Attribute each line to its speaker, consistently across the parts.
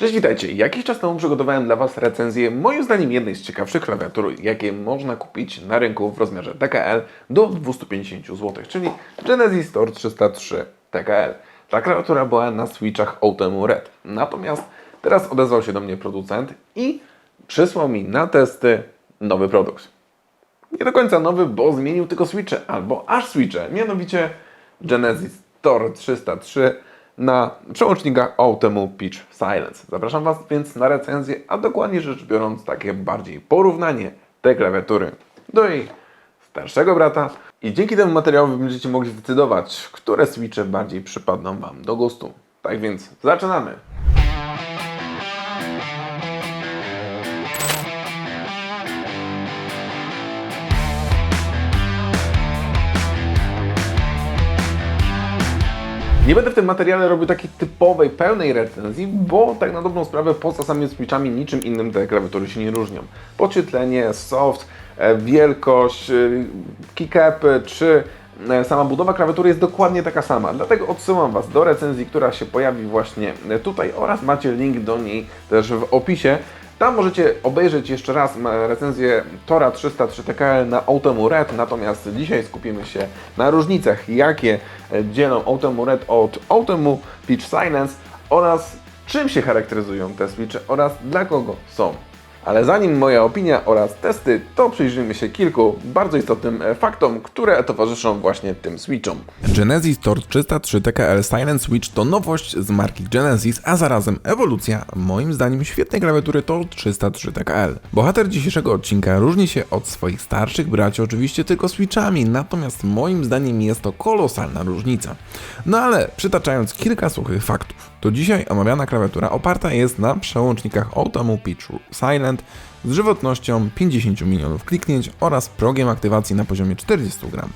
Speaker 1: Cześć, witajcie. Jakiś czas temu przygotowałem dla Was recenzję, moim zdaniem jednej z ciekawszych klawiatur, jakie można kupić na rynku w rozmiarze TKL do 250 zł, czyli Genesis Store 303 TKL. Ta klawiatura była na switchach Outemu Red. Natomiast teraz odezwał się do mnie producent i przysłał mi na testy nowy produkt. Nie do końca nowy, bo zmienił tylko switche, albo aż switche, mianowicie Genesis Store 303 na przełącznikach Outemu Pitch Silence. Zapraszam Was więc na recenzję, a dokładnie rzecz biorąc takie bardziej porównanie tej klawiatury do jej starszego brata i dzięki temu materiałowi będziecie mogli zdecydować, które switche bardziej przypadną Wam do gustu. Tak więc zaczynamy! Nie będę w tym materiale robił takiej typowej, pełnej recenzji, bo tak na dobrą sprawę poza samymi switchami niczym innym te klawiatury się nie różnią. Podświetlenie, soft, e, wielkość, e, kickupy czy e, sama budowa klawiatury jest dokładnie taka sama. Dlatego odsyłam Was do recenzji, która się pojawi właśnie tutaj oraz macie link do niej też w opisie. Tam możecie obejrzeć jeszcze raz recenzję Tora 303 TKL na Outemu Red, natomiast dzisiaj skupimy się na różnicach, jakie e, dzielą Outemu Red od Outemu Pitch Silence oraz czym się charakteryzują te switche oraz dla kogo są. Ale zanim moja opinia oraz testy, to przyjrzyjmy się kilku bardzo istotnym e, faktom, które towarzyszą właśnie tym switchom.
Speaker 2: Genesis Tor 303 TKL Silent Switch to nowość z marki Genesis, a zarazem ewolucja, moim zdaniem, świetnej klawiatury Tor 303 TKL. Bohater dzisiejszego odcinka różni się od swoich starszych braci oczywiście tylko switchami, natomiast moim zdaniem jest to kolosalna różnica. No ale przytaczając kilka suchych faktów, to dzisiaj omawiana klawiatura oparta jest na przełącznikach Automu Pitch Silent z żywotnością 50 milionów kliknięć oraz progiem aktywacji na poziomie 40 gram.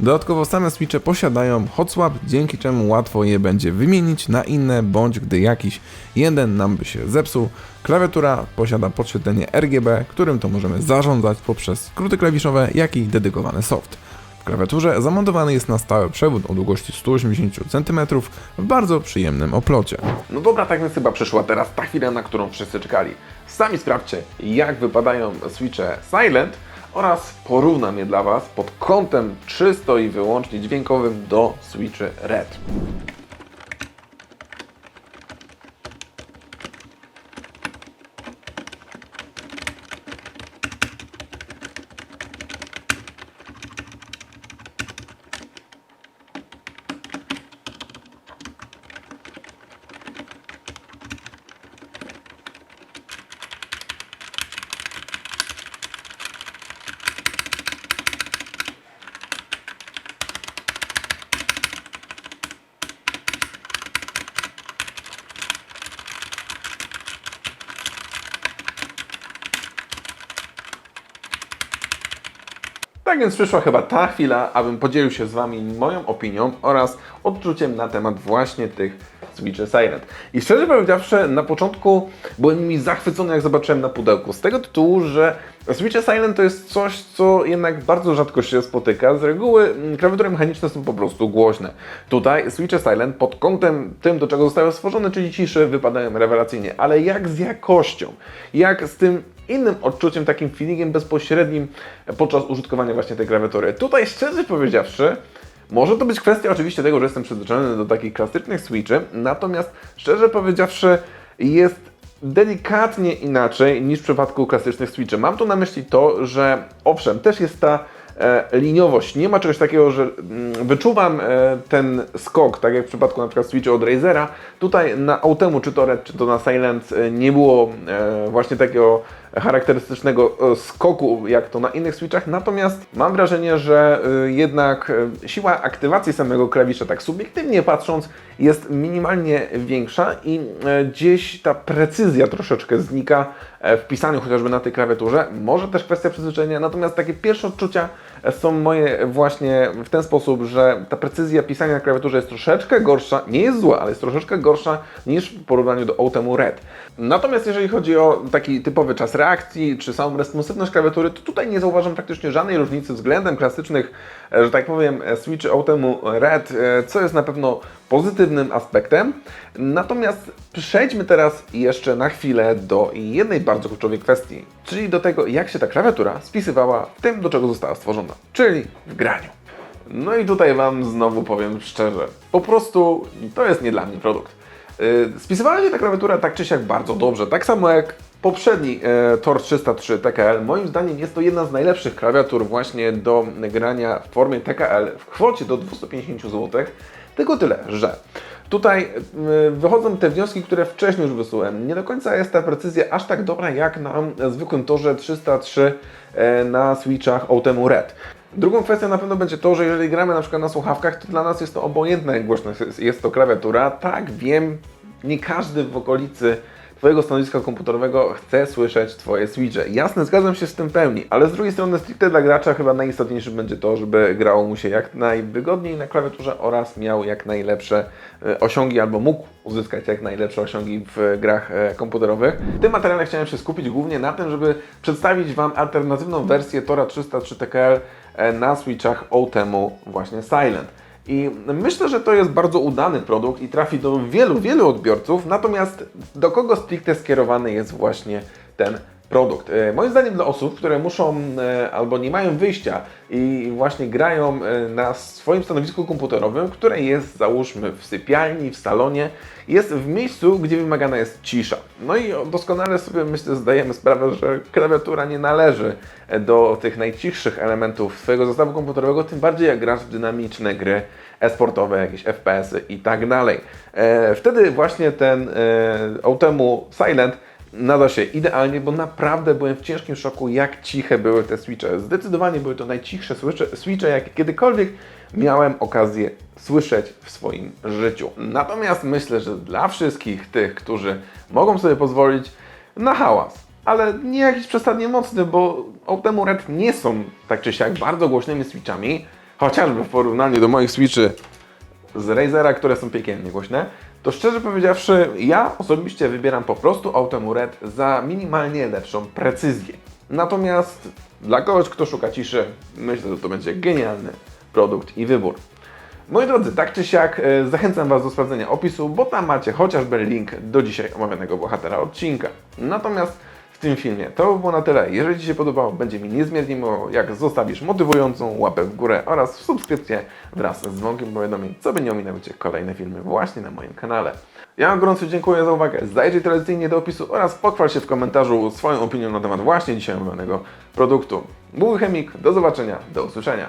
Speaker 2: Dodatkowo same switche posiadają hot swap, dzięki czemu łatwo je będzie wymienić na inne, bądź gdy jakiś jeden nam by się zepsuł. Klawiatura posiada podświetlenie RGB, którym to możemy zarządzać poprzez skróty klawiszowe, jak i dedykowany soft. Klawiaturze zamontowany jest na stałe przewód o długości 180 cm w bardzo przyjemnym oplocie.
Speaker 1: No dobra, tak więc chyba przyszła teraz ta chwila, na którą wszyscy czekali. Sami sprawdźcie, jak wypadają switche Silent oraz porównam je dla Was pod kątem czysto i wyłącznie dźwiękowym do switchy Red. Tak więc przyszła chyba ta chwila, abym podzielił się z Wami moją opinią oraz odczuciem na temat właśnie tych Switche Silent. I szczerze powiedziawszy, na początku byłem nimi zachwycony, jak zobaczyłem na pudełku. Z tego tytułu, że Switche Silent to jest coś, co jednak bardzo rzadko się spotyka. Z reguły mm, klawiatury mechaniczne są po prostu głośne. Tutaj Switche Silent pod kątem tym, do czego zostały stworzone, czyli ciszy, wypadają rewelacyjnie. Ale jak z jakością? Jak z tym innym odczuciem, takim feelingiem bezpośrednim podczas użytkowania właśnie tej klawiatury. Tutaj szczerze powiedziawszy, może to być kwestia oczywiście tego, że jestem przyzwyczajony do takich klasycznych switchy, natomiast szczerze powiedziawszy jest delikatnie inaczej niż w przypadku klasycznych switchy. Mam tu na myśli to, że owszem, też jest ta e, liniowość. Nie ma czegoś takiego, że mm, wyczuwam e, ten skok, tak jak w przypadku na przykład Switcha od Razera. Tutaj na Outemu, czy to Red, czy to na Silent e, nie było właśnie takiego charakterystycznego e, skoku, jak to na innych Switchach. Natomiast mam wrażenie, że e, jednak e, siła aktywacji samego klawisza, tak subiektywnie patrząc, jest minimalnie większa i gdzieś ta precyzja troszeczkę znika w pisaniu chociażby na tej klawiaturze. Może też kwestia przyzwyczajenia, natomiast takie pierwsze odczucia są moje właśnie w ten sposób, że ta precyzja pisania na klawiaturze jest troszeczkę gorsza, nie jest zła, ale jest troszeczkę gorsza niż w porównaniu do Outemu Red. Natomiast jeżeli chodzi o taki typowy czas reakcji, czy samą responsywność klawiatury, to tutaj nie zauważam praktycznie żadnej różnicy względem klasycznych, e, że tak powiem, e, switchy Outemu Red, e, co jest na pewno pozytywnym aspektem. Natomiast przejdźmy teraz jeszcze na chwilę do jednej bardzo kluczowej kwestii, czyli do tego, jak się ta klawiatura spisywała w tym, do czego została stworzona, czyli w graniu. No i tutaj Wam znowu powiem szczerze, po prostu to jest nie dla mnie produkt. Yy, Spisywała się ta klawiatura tak czy siak bardzo dobrze, tak samo jak poprzedni e, Tor 303 TKL. Moim zdaniem jest to jedna z najlepszych klawiatur właśnie do grania w formie TKL w kwocie do 250 zł. Tylko tyle, że tutaj y, wychodzą te wnioski, które wcześniej już wysułem. Nie do końca jest ta precyzja aż tak dobra jak na zwykłym torze 303 e, na switchach Outemu Red. Drugą kwestią na pewno będzie to, że jeżeli gramy na przykład na słuchawkach, to dla nas jest to obojętne, jak głośno jest- jest to klawiatura. Tak, wiem, nie każdy w okolicy Twojego stanowiska komputerowego chce słyszeć Twoje switche. Jasne, zgadzam się z tym w pełni, ale z drugiej strony stricte dla gracza chyba najistotniejsze będzie to, żeby grało mu się jak najwygodniej na klawiaturze oraz miał jak najlepsze e, osiągi albo mógł uzyskać jak najlepsze osiągi w grach e, komputerowych. W tym materiale chciałem się skupić głównie na tym, żeby przedstawić Wam alternatywną wersję Tora 303 TKL e, na switchach Outemu właśnie Silent. I myślę, że to jest bardzo udany produkt i trafi do wielu, wielu odbiorców, natomiast do kogo stricte skierowany jest właśnie ten produkt? E, Moim zdaniem dla osób, które muszą e, albo nie mają wyjścia i właśnie grają e, na swoim stanowisku komputerowym, które jest załóżmy w sypialni, w salonie, jest w miejscu, gdzie wymagana jest cisza. No i doskonale sobie myślę zdajemy sprawę, że klawiatura nie należy do tych najcichszych elementów swojego zestawu komputerowego, tym bardziej jak grasz w dynamiczne gry e-sportowe, jakieś FPS-y i tak dalej. Wtedy właśnie ten Outemu Silent nada się idealnie, bo naprawdę byłem w ciężkim szoku, jak ciche były te switche. Zdecydowanie były to najcichsze switche, jakie kiedykolwiek miałem okazję słyszeć w swoim życiu. Natomiast myślę, że dla wszystkich tych, którzy mogą sobie pozwolić na hałas, ale nie jakiś przesadnie mocny, bo Outemu Red nie są tak czy siak bardzo głośnymi switchami, chociażby w porównaniu do moich switchy z Razera, które są piekielnie głośne, to szczerze powiedziawszy, ja osobiście wybieram po prostu Outemu Red za minimalnie lepszą precyzję. Natomiast dla kogoś, kto szuka ciszy, myślę, że to będzie genialny produkt i wybór. Moi drodzy, tak czy siak e, zachęcam Was do sprawdzenia opisu, bo tam macie chociażby link do dzisiaj omawianego bohatera odcinka. Natomiast w tym filmie to by było na tyle. Jeżeli Ci się podobało, będzie mi niezmiernie miło, jak zostawisz motywującą łapę w górę oraz subskrypcję wraz z dzwonkiem powiadomień, co by nie ominęły Cię kolejne filmy właśnie na moim kanale. Ja gorąco dziękuję za uwagę. Zajrzyj tradycyjnie do opisu oraz pochwal się w komentarzu swoją opinią na temat właśnie dzisiaj omawianego produktu. Był Chemik, do zobaczenia, do usłyszenia.